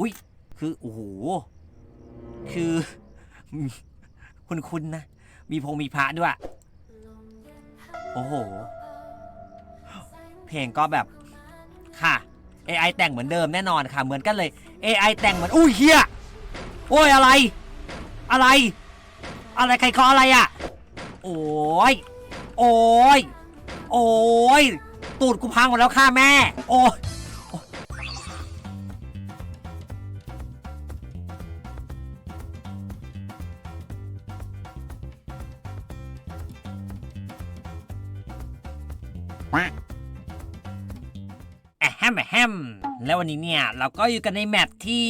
อุ้ยคือโอ้โหคือคุณคุณนะ มีพงมีพระด้วย โอ้โห เพลงก็แบบค่ะ AI แต่งเหมือนเดิมแน่นอนค่ะ เหมือนกันเลย AI แต่งเหมือนอุ้ยเฮียโอ้ยอะไร อะไร อะไรใครเคาะอะไรอะ่ะ โอ้ยโอ้ยโอ้ยตูดกูพังหมดแล้วค่ะแม่ โอ้ย ววันนี้เนี่ยเราก็อยู่กันในแมปที่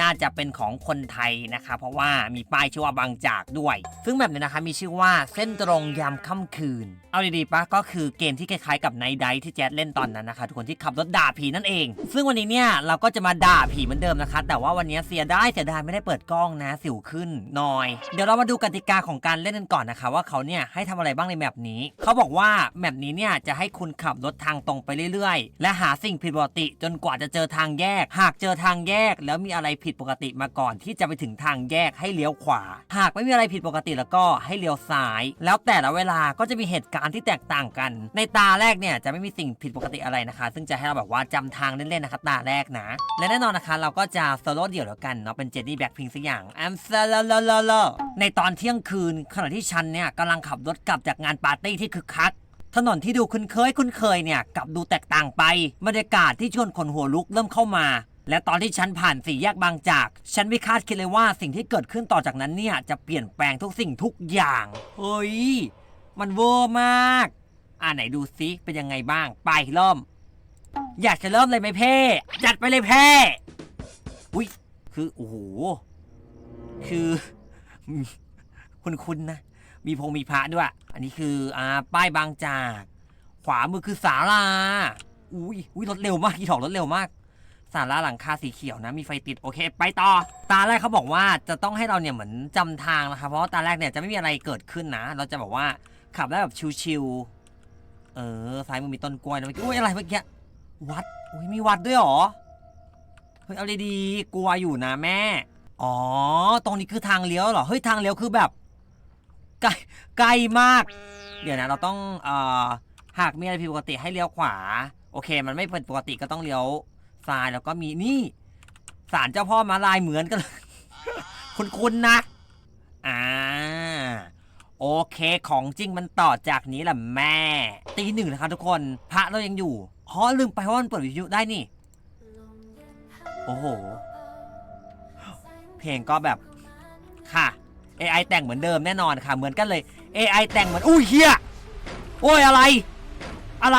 น่าจะเป็นของคนไทยนะคะ เพราะว่ามีป้ายชื่อว่าบางจากด้วย ซึ่งแมปเนี่ยนะคะมีชื่อว่าเส้นตรงยามค่ำคืน เอาดีๆปะก็คือเกมที่คล้ายๆกับไนท์ไดที่แจ๊ดเล่นตอนนั้นนะคะ ทุกคนที่ขับรถด่าผีนั่นเอง ซึ่งวันนี้เนี่ยเราก็จะมาด่าผีเหมือนเดิมนะคะ แต่ว่าวันนี้เสียได้เสียดายไม่ได้เปิดกล้องนะสิวขึ้นนอย เดี๋ยวเรามาดูกติกาของการเล่นกันก่อนนะคะว่าเขาเนี่ยให้ทำอะไรบ้างในแมปนี้เขาบอกว่าแมปนี้เนี่ยจะให้คุณขับรถทางตรงไปเรื่อยๆ และหาสิ่งผิดปกติจนกว่าจะเจอทางแยก หากเจอทางแยก แล้วมีอะไรผิดปกติมาก่อน ที่จะไปถึงทางแยกให้เลี้ยวขวา หากไม่มีอะไรผิดปกติแล้วก็ให้เลี้ยวซ้าย แล้วแต่ละเวลาก็จะมีเหตุการณ์ที่แตกต่างกัน ในตาแรกเนี่ยจะไม่มีสิ่งผิดปกติอะไรนะคะ ซึ่งจะให้เราแบบว่าจำทางเล่นๆนะคะตาแรกนะ และแน่นอนนะคะเราก็จะโซโล่เดี่ยวแล้วกันเนาะเป็นเจนนี่แบ็คพิงสักอย่าง I'm solo ในตอนเที่ยงคืนขณะที่ฉันเนี่ยกำลังขับรถกลับจากงานปาร์ตี้ที่คึกคัก ถนนที่ดูคุ้นเคยคุ้นเคยเนี่ยกลับดูแตกต่างไปบรรยากาศที่ชวนคนหัวลุกเริ่มเข้ามา และตอนที่ฉันผ่านสี่แยกบางจาก ฉันไม่คาดคิดเลยว่าสิ่งที่เกิดขึ้นต่อจากนั้นเนี่ยจะเปลี่ยนแปลงทุกสิ่งทุกอย่างเฮ้ยมันเวอร์มากอ่าไหนดูซิเป็นยังไงบ้างไปเริ่มอยากจะเริ่มเลยไหมเพ่จัดไปเลยเพ่อุ้ยคือโอ้โหคือ คุณคุณนะ มีพงมีพระด้วย อันนี้คืออ่าป้ายบางจาก ขวามือคือศาลาอุ้ยอุ้ยรถเร็วมากที่ถอกรถเร็วมากศาลาหลังคาสีเขียวนะมีไฟติดโอเค ไปต่อ ตาแรกเขาบอกว่าจะต้องให้เราเนี่ยเหมือนจำทางนะคะเพราะว่าตาแรกเนี่ยจะไม่มีอะไรเกิดขึ้นนะ เราจะบอกว่าขับได้แบบชิวๆเออซ้ายมือมีต้นกล้วยนะเมื่อกี้อุ้ยอะไรเมื่อกี้วัดอุ้ยมีวัดด้วยหรอเฮ้ยเอาดีๆกลัวอยู่นะแม่ อ๋อ ตรงนี้คือทางเลี้ยวเหรอเฮ้ยทางเลี้ยวคือแบบ ไกลไกลมาก เดี๋ยวนะ เราต้องเอ่อหากมีอะไรผิดปกติให้เลี้ยวขวา โอเค มันไม่เป็นปกติก็ต้องเลี้ยวซ้ายแล้วก็มีนี่ศาลเจ้าพ่อมาลายเหมือนกันเลยคุณๆนะอ่าโอเคของจริงมันต่อจากนี้แหละแม่ตีหนึ่งนะครับทุกคนพระเรายังอยู่อ๋อลืมไปว่ามันเปิดวิทยุได้นี่ โอ้โห เพลงก็แบบค่ะ AI แต่งเหมือนเดิมแน่นอนค่ะ เหมือนกันเลย AI แต่งเหมือนอุ้ยเฮียโอ้ยอะไร อะไร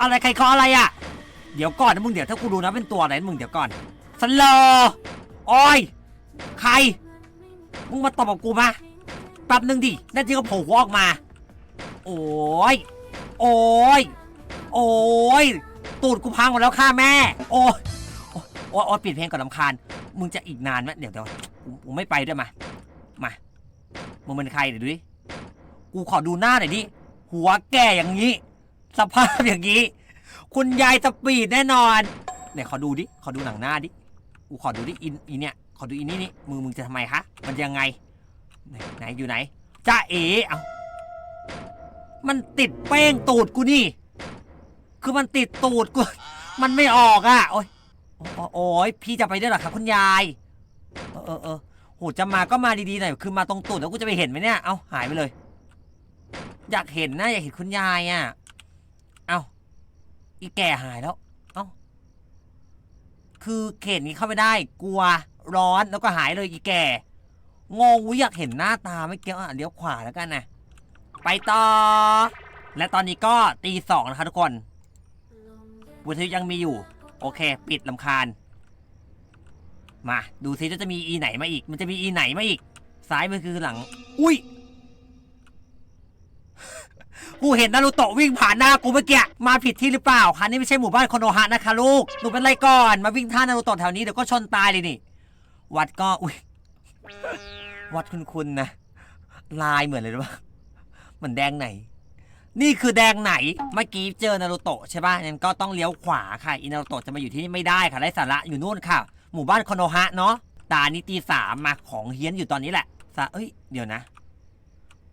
อะไรใครคาะอะไรอะ่ะ เดี๋ยวก่อนนะมึงเดี๋ยวถ้ากูดูนะเป็นตัวอะไรนะมึงเดี๋ยวก่อนสโลว์โอ้ยใคร มึงมาตบกับกูมาแป๊บนึงดินั่นที่เขาโผล่หัวออกมา โอ้ย โอ้ย โอ้ย ตูดกูพังหมดแล้วค่ะแม่ โอ้ยโอ้ยปิดเพลงก่อนลำคาญ มึงจะอีกนานไหมเดี๋ยวเดี๋ยวกูไม่ไปด้วยมา มามึงเป็นใครเดี๋ยวดูดิกูขอดูหน้าหน่อยดิหัวแก่อย่างนี้ สภาพอย่างนี้ คุณยายสปีดแน่นอนเนี่ยขอดูดิขอดูหนังหน้าดิกูขอดูดิอินอีเนี่ยขอดูอินนี่นี่มือมึงจะทำไมคะมันยังไง ไหนอยู่ไหนจ้าเอ๋เอามันติดเป้งตูดกูนี่ คือมันติดตูดกู มันไม่ออกอะ โอ้ยโอ้ยพี่จะไปด้วยหรอครับคุณยาย เออเออ โหจะมาก็มาดีๆหน่อยคือมาตรงตูดแล้วกูจะไปเห็นไหมเนี่ย เอาหายไปเลย อยากเห็นนะอยากเห็นคุณยายอะ เอาอีแก่หายแล้ว เอาคือเขตนี้เข้าไม่ได้ กลัวร้อนแล้วก็หายเลยอีแก่งงวิอยากเห็นหน้าตาไม่เกี่ยวอะเลี้ยวขวาแล้วกันนะไปต่อ และตอนนี้ก็ตีสองนะคะทุกคนบุทยุยังมีอยู่ โอเค ปิดลำคาญ มาดูซิว่าจะมีอีไหนมาอีก มันจะมีอีไหนมาอีก ซ้ายมือคือหลัง อุ้ยกูเห็นนารูโตะวิ่งผ่านหน้ากูเมื่อกี้มาผิดที่หรือเปล่าคะนี่ไม่ใช่หมู่บ้านโคโนฮะนะคะลูกหนูเป็นไรก่อนมาวิ่งท่านารูโตะแถวนี้เดี๋ยวก็ชนตายเลยนี่ วัดก็อุ้ยวัดคุณคุณนะลายเหมือนเลยหรือเปล่าเหมือนแดงไหน นี่คือแดงไหนเมื่อกี้เจอนารูโตะใช่ป่ะงั้นก็ต้องเลี้ยวขวาค่ะอินารูโตะจะมาอยู่ที่นี่ไม่ได้ค่ะไร้สาระอยู่นู่นค่ะ หมู่บ้านโคโนฮะเนาะตานิตีสามมาของเฮี้ยนอยู่ตอนนี้แหละสาเอ้ย เดี๋ยวนะ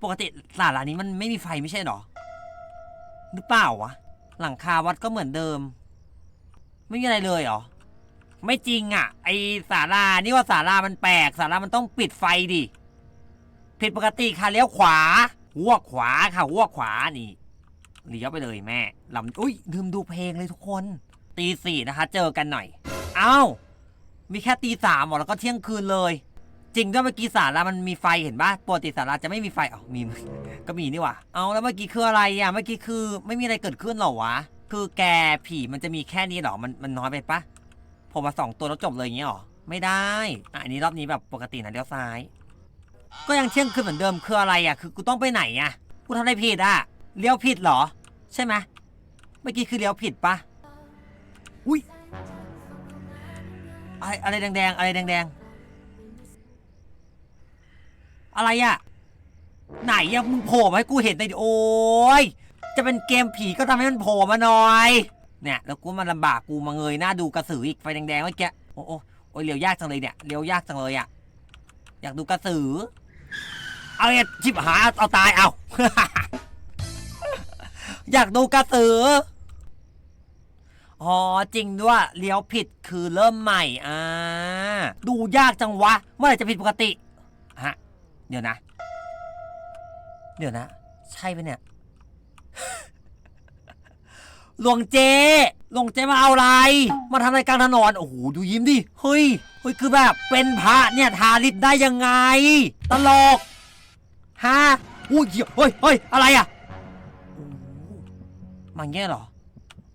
ปกติศาลานี้มันไม่มีไฟไม่ใช่หรอ หรือเปล่าวะ หลังคาวัดก็เหมือนเดิม ไม่มีอะไรเลยเหรอ ไม่จริงอะ ไอศาลานี่ว่าศาลามันแปลกศาลามันต้องปิดไฟดิ ผิดปกติค่ะเลี้ยวขวาหัวขวาค่ะหัวขวานี่เลี้ยวไปเลยแม่ลำอุ้ยลืมดูเพลงเลยทุกคน ตีสี่นะคะ เจอกันหน่อย เอ้า มีแค่ตีสามหมดแล้วก็เที่ยงคืนเลย จริงด้วยเมื่อกี้ศาลามันมีไฟเห็นปะปกติศาลาจะไม่มีไฟอ๋อมี ก็มีนี่ว่าเอาแล้วเมื่อกี้คืออะไรอะเมื่อกี้คือไม่มีอะไรเกิดขึ้นหรอวะ คือแกผีมันจะมีแค่นี้หรอมันมันน้อยไปปะผมมาสองตัวแล้วจบเลยอย่างเงี้ยหรอไม่ได้อะอันนี้รอบนี้แบบปกตินะเลี้ยวซ้าย ก็ยังเที่ยงคืนเหมือนเดิมคืออะไรอะคือกูต้องไปไหนอะกูทำอะไรผิดอะเลี้ยวผิดหรอ ใช่ไหมเมื่อกี้คือเลี้ยวผิดปะอุ้ย อะไรอะไรแดงๆ อะไรแดงๆ อะไรอะไหนอะมึงโผล่มาให้กูเห็นหน่อยดิโอ้ยจะเป็นเกมผีก็ทำให้มันโผล่มาหน่อย เนี่ย แล้วกูมันลำบากกูมาเงยหน้าดูกระสืออีกไฟแดงๆเมื่อกี้โอ้โอ้โอ้ยเลี้ยวยากจังเลยเนี่ยเลี้ยวยากจังเลยอะอยากดูกระสือ เอาเนี่ยชิบหายเอาเอาตายเอา อยากดูกระสือ อ๋อจริงด้วยเลี้ยวผิดคือเริ่มใหม่อ่าดูยากจังวะเมื่อไหร่จะผิดปกติฮะเดี๋ยวนะ เดี๋ยวนะ ใช่ปะเนี่ยหลวงเจหลวงเจมาเอาอะไร มาทำอะไรกลางถนนโอ้โหดูยิ้มดิเฮ้ยเฮ้ยคือแบบเป็นพระเนี่ยทาลิปได้ยังไง ตลกฮะอุ้ยเฮ้ยเฮ้ยอะไรอะมาเงี้ยเหรอ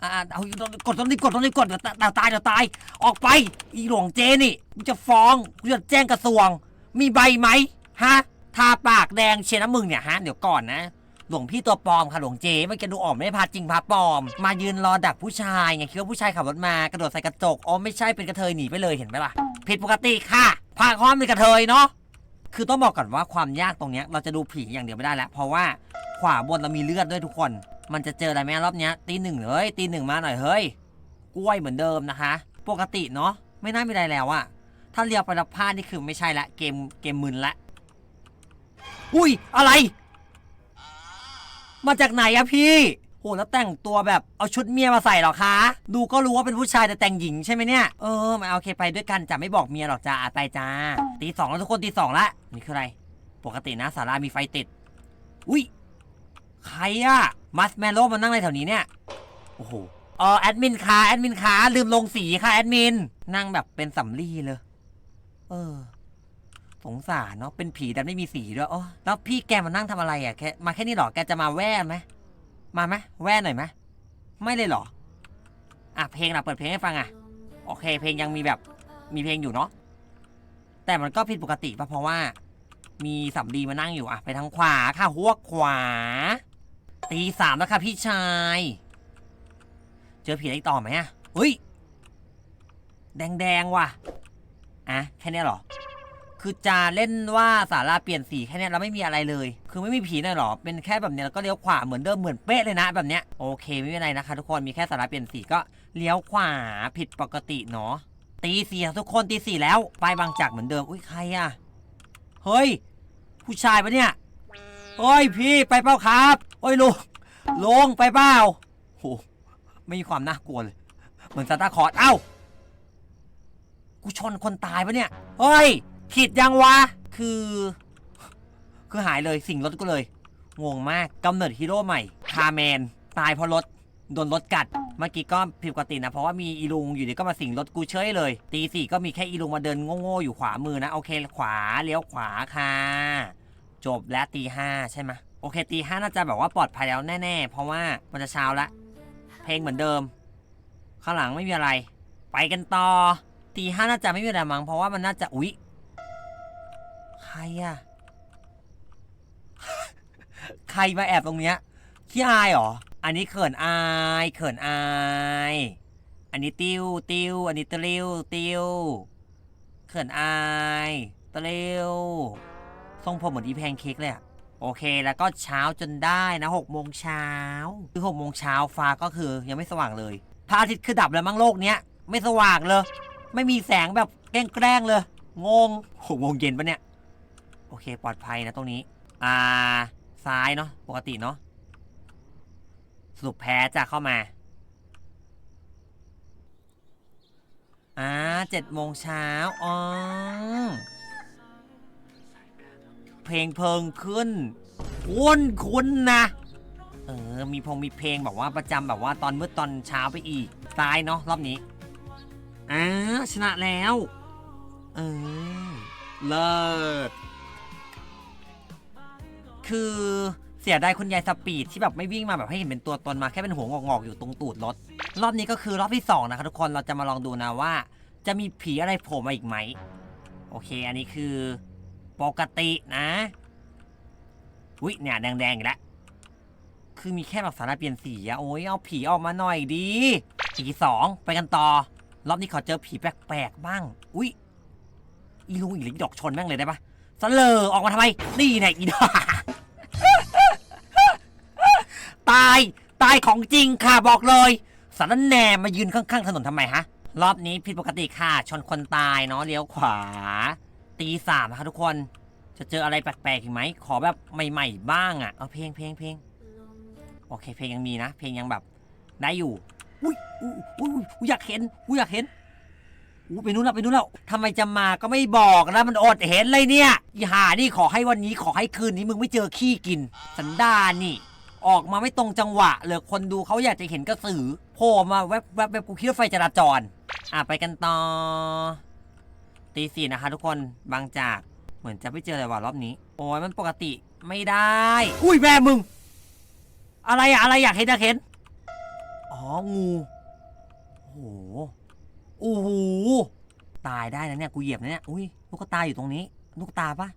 อ่าเอากดตรงนี้กดตรงนี้กดเดี๋ยวตายตายเดี๋ยวตาย ออกไป อีหลวงเจนี่กูจะฟ้องกูจะแจ้งกระทรวง มีใบไหมฮะทาปากแดงเชียร์น้ำมึงเนี่ยฮะเดี๋ยวก่อนนะหลวงพี่ตัวปลอมค่ะหลวงเจไม่แกดูออกไม่ได้พาจริงพาปลอม มายืนรอดักผู้ชายไงคิดว่าผู้ชายขับรถมากระโดดใส่กระจกอ๋อไม่ใช่เป็นกระเทยหนีไปเลยเห็นไหมล่ะผิดปกติค่ะพาค้อมเป็นกระเทยเนาะคือต้องบอกก่อนว่าความยากตรงเนี้ยเราจะดูผีอย่างเดียวไม่ได้แล้วเพราะว่าขวาบนเรามีเลือดด้วยทุกคน มันจะเจออะไรไหมรอบเนี้ยตีหนึ่งเลยตีหนึ่งมาหน่อยเฮ้ยกล้วยเหมือนเดิมนะคะ ปกติเนาะไม่น่ามีอะไรแล้วอะถ้าเลียวไปแล้วพลานี่คือไม่ใช่ละเกมเกมมึนละอุ้ยอะไร มาจากไหนอะพี่โหแล้วแต่งตัวแบบเอาชุดเมียมาใส่หรอคะ ดูก็รู้ว่าเป็นผู้ชายแต่แต่งหญิงใช่ไหมเนี่ย เออมาโอเคไปด้วยกันจะไม่บอกเมียหรอกจ้าไปจ้าตีสองแล้วทุกคนตีสองละนี่คืออะไร ปกตินะสารามีไฟติด อุ้ยใครอะ มัสแมโลมานั่งในแถวนี้เนี่ย โอ้โหเออแอดมินคะแอดมินคะลืมลงสีค่ะแอดมิน นั่งแบบเป็นสำลีเลย เออ สงสารเนาะเป็นผีแต่ไม่มีสีด้วยโอ้แล้วพี่แกมานั่งทำอะไรอะแค่มาแค่นี้หรอแกจะมาแว่ไหมมาไหมแว่หน่อยไหมไม่เลยหรออะเพลงล่ะเปิดเพลงให้ฟังอะ โอเค เพลงยังมีแบบมีเพลงอยู่เนาะแต่มันก็ผิดปกติปะเพราะว่า มีสำลีมานั่งอยู่อะ ไปทางขวาค่ะหัวขวา ตีสามแล้วค่ะพี่ชาย เจอผีอะไรต่อไหมอะเฮ้ย แดงๆว่ะ อะ แค่เนี้ยหรอ คือจะเล่นว่าสาราเปลี่ยนสีแค่นี้ยแล้วไม่มีอะไรเลย คือไม่มีผีเลยหรอ เป็นแค่แบบเนี้ยแล้วก็เลี้ยวขวาเหมือนเดิมเหมือนเป๊ะเลยนะแบบเนี้ย โอเคไม่เป็นไรนะคะทุกคน มีแค่สาราเปลี่ยนสีก็เลี้ยวขวาผิดปกติเนาะ ตีสี่ทุกคนตีสี่แล้ว ไปบางจากเหมือนเดิม อุ้ยใครอะเฮ้ย ผู้ชายปะเนี่ย เฮ้ยพี่ไปเปล่าครับเฮ้ยลุงลุงไปเปล่าโหไม่มีความน่ากลัวเลย เหมือนซานตาคลอร์สเอ้า กูชนคนตายปะเนี่ยเฮ้ย ผิดยังวะ คือ คือหายเลยสิ่งรถกูเลย งงมากกำเนิดฮีโร่ใหม่ คาแมน ตายเพราะรถ โดนรถกัด เมื่อกี้ก็ผิดปกตินะ เพราะว่ามีอีลุงอยู่ดีก็มาสิงรถกูเฉยเลย ตีสี่ก็มีแค่อีลุงมาเดินโง่ๆอยู่ขวามือนะ โอเค ขวาเลี้ยวขวาค่ะ จบและตีห้าใช่ไหมโอเคตีห้าน่าจะแบบว่าปลอดภัยแล้วแน่ๆ เพราะว่ามันจะเช้าละ เพลงเหมือนเดิม ข้างหลังไม่มีอะไร ไปกันต่อตีห้าน่าจะไม่มีอะไรมั้งเพราะว่ามันน่าจะอุ๊ยใครอะใครมาแอบตรงเนี้ยขี้อายเหรอ อันนี้เขินอายเขินอาย อันนี้ติวติวอันนี้ตะลิวติวเขินอายตะลิว ทรงผมเหมือนอีแพนเค้กเลยอะโอเค แล้วก็เช้าจนได้นะหกโมงเช้าคือหกโมงเช้าฟ้าก็คือยังไม่สว่างเลยพระอาทิตย์คือดับแล้วมั้งโลกเนี้ยไม่สว่างเลย ไม่มีแสงแบบแกล้งๆเลย งงหกโหวงเย็นปะเนี่ย โอเค ปลอดภัยนะตรงนี้ อ่า ซ้ายเนาะปกติเนาะสรุปแพ้จะเข้ามา อ่าเจ็ดโมงเช้าอ๋อ เพลงเพลิงขึ้น คุ้นคุ้นนะ เออ มีพงมีเพลงแบบว่าประจำแบบว่าตอนมืดตอนเช้าไปอีก ตายเนาะรอบนี้อ่าชนะแล้ว เออ เลิศ คือเสียดายคุณยายสปีดที่แบบไม่วิ่งมาแบบให้เห็นเป็นตัวตนมาแค่เป็นหัวงอกๆอยู่ตรงตูดรถ รอบนี้ก็คือรอบที่สองนะคะทุกคนเราจะมาลองดูนะว่า จะมีผีอะไรโผล่มาอีกไหม โอเค อันนี้คือ ปกตินะอุ้ยเนี่ยแดงๆอีกแล้วคือมีแค่แบบสาระเปลี่ยนสีอะโอ้ยเอาผีออกมาหน่อยดีผีสองไปกันต่อ รอบนี้ขอเจอผีแปลกๆบ้าง อุ้ยอีลุงอีหลิงดอกชนแม่งเลยได้ปะสเลอออกมาทำไม นี่ไงอีดาตาย ตายของจริงค่ะบอกเลย สารแหนมายืนข้างๆถนนทำไมฮะ รอบนี้ผิดปกติค่ะ ชนคนตายเนาะเลี้ยวขวา ตีสามนะคะทุกคน จะเจออะไรแปลกๆอีกไหม ขอแบบใหม่ ๆ บ้างอะ่ะ เอาเพลงเพลงเพลงโอเค เพลงยังมีนะ เพลงยังแบบได้อยู่ อุ้ยอุ้ยอุ้ยอยากเห็นอุ้ยอยากเห็นอุ้ยไปนู้นแล้วไปนู้นแล้วทำไมจะมาก็ไม่บอกนะมันอดเห็นเลยเนี่ยอีหานี่ขอให้วันนี้ขอให้คืนนี้มึงไม่เจอขี้กิน สันดานนี่ ออกมาไม่ตรงจังหวะเลยคนดูเขาอยากจะเห็นกระสือโผล่มาแวบแวบแวบกูคิดว่าไฟจราจร อะไปกันต่อ ตีสี่นะคะทุกคนบางจากเหมือนจะไม่เจอเลยว่ะรอบนี้ โอ้ยมันปกติไม่ได้ อุ้ยแม่มึง อะไรอะอะไรอยากเห็นอยากเห็น อ๋องูโอ้โหโอ้โหตายได้นะเนี่ยกูเหยียบนะเนี่ยอุ้ยลูกตาอยู่ตรงนี้ลูกตาปะ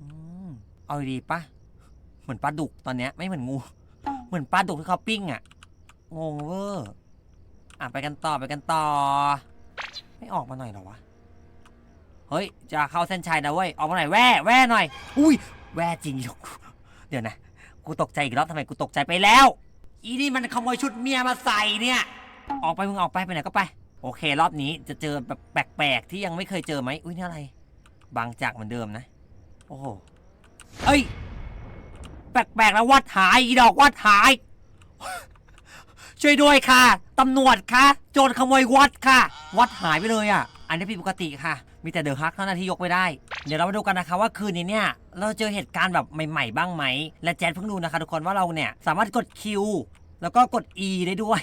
อืมเอาดีๆปะเหมือนปลาดุกตอนเนี้ยไม่เหมือนงู เหมือนปลาดุกที่เขาปิ้งอะงงเวอร์อะไปกันต่อไปกันต่อ ไม่ออกมาหน่อยเหรอวะ เฮ้ย จะเข้าเส้นชัยนะเว้ย ออกมาหน่อยแว่แว่หน่อย อุ้ย แว่จริงอยู่เดี๋ยวนะ กูตกใจอีกรอบทำไมกูตกใจไปแล้ว อีนี่มันขโมยชุดเมียมาใส่เนี่ย ออกไปมึงออกไปไปไหนก็ไป โอเค รอบนี้จะเจอแบบแปลกๆที่ยังไม่เคยเจอไหมอุ้ยนี่อะไร บางจากเหมือนเดิมนะ โอ้โห เอ้ย แปลกๆแล้ววัดหายอีดอกวัดหาย ช่วยด้วยค่ะ ตำรวจค่ะ โจรขโมยวัดค่ะ วัดหายไปเลยอะ อันนี้ผิดปกติค่ะ มีแต่เดอะฮักเท่านั้นที่ยกไว้ได้ เดี๋ยวเรามาดูกันนะคะว่าคืนนี้เนี่ย เราเจอเหตุการณ์แบบใหม่ๆ บ้างไหม และแจ๊ดเพิ่งดูนะคะ ทุกคนว่าเราเนี่ยสามารถกดคิวแล้วก็กด E ได้ด้วย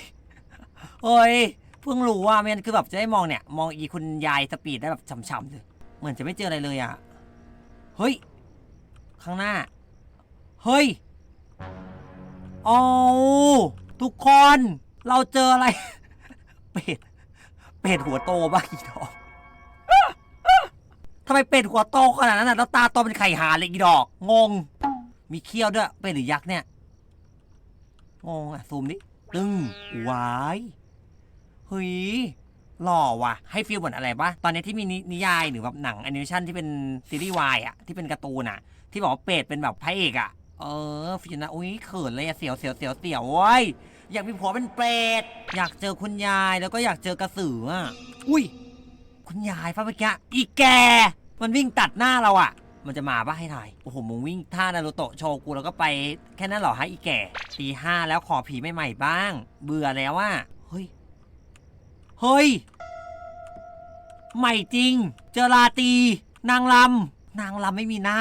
เฮ้ยเพิ่งรู้ว่ามันคือแบบจะได้มองเนี่ย มองอีคุณยายสปีดได้แบบฉ่ำๆเลยเหมือนจะไม่เจออะไรเลยอะเฮ้ย ข้างหน้า เฮ้ยโอ้ทุกคน เราเจออะไร เป็ด เป็ดหัวโตบ้าอีดอก ทำไมเป็ดหัวโตขนาดนั้นน่ะแล้วตาโตเป็นไข่หาเลยอีดอก งง มีเขี้ยวด้วย เป็ดหรือยักษ์เนี่ย งงอะซูมดิตึงวายเฮ้ยหล่อว่ะ ให้ฟีลเหมือนอะไรปะตอนนี้ที่มีนินยายหรือแบบหนังแอนิเมชันที่เป็นซีรีส์วายอะที่เป็นการ์ตูนอะ ที่บอกว่าเป็ดเป็นแบบพระเอกอะ เออฟินะอุ้ยเขินเลยอะเสียวเสียวเสียวเสียวเว้ยอยากมีผัวเป็นเป็ดอยากเจอคุณยายแล้วก็อยากเจอกระสืออะอุ้ย คุณยายป้าเมื่อกี้อีแก มันวิ่งตัดหน้าเราอะมันจะมาปะให้ถ่าย โอ้โห มึงวิ่งท่านารูโตะโชกูแล้วก็ไปแค่นั้นเหรอฮะอีแก่ตีห้าแล้วขอผีใหม่ๆบ้าง เบื่อแล้วอะเฮ้ย เฮ้ย ใหม่จริง เจอราตี นางลำ นางลำไม่มีหน้า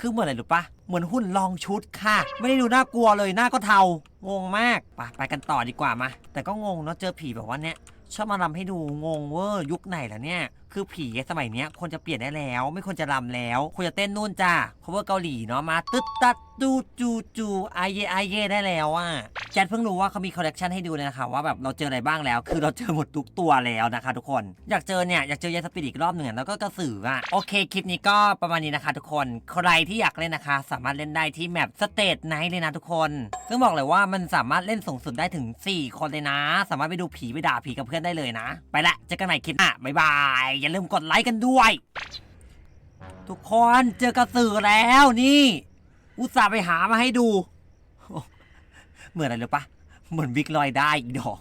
คือเหมือนอะไรหรู้ปะเหมือนหุ่นลองชุดค่ะ ไม่ได้ดูน่ากลัวเลยหน้าก็เทา งงมาก ไปไปกันต่อดีกว่ามา แต่ก็งงเนาะเจอผีแบบว่าเนี้ย ชอบมาลำให้ดูงงเวอร์ยุคไหนแล้วเนี่ย คือผีสมัยเนี้ยคนจะเปลี่ยนได้แล้ว ไม่ควรจะลำแล้วควรจะเต้นนู่นจ้า cover เกาหลีเนาะมาตึ๊ดตัดดูจูจูไอเยไอเยได้แล้วอะแจนเพิ่งรู้ว่าเขามีคอลเลกชันให้ดูเลยนะคะว่าแบบเราเจออะไรบ้างแล้ว คือเราเจอหมดทุกตัวแล้วนะคะทุกคนอยากเจอเนี่ยอยากเจอยายสปิริตอีกรอบหนึ่งแล้วก็กระสืออะโอเคคลิปนี้ก็ประมาณนี้นะคะ ทุกคนใครที่อยากเล่นนะคะ สามารถเล่นได้ที่แมปสเตทไนท์เลยนะทุกคน ซึ่งบอกเลยว่ามันสามารถเล่นสูงสุดได้ถึง 4 คนเลยนะ สามารถไปดูผีไปด่าผีกับเพื่อนได้เลยนะ ไปละเจอกันใหม่คลิปหน้าบ๊ายบายอย่าลืมกดไลค์กันด้วย ทุกคนเจอกระสือแล้วนี่ อุตส่าห์ไปหามาให้ดู เหมือนอะไรหรือปะเหมือนวิกลอยได้อีกดอก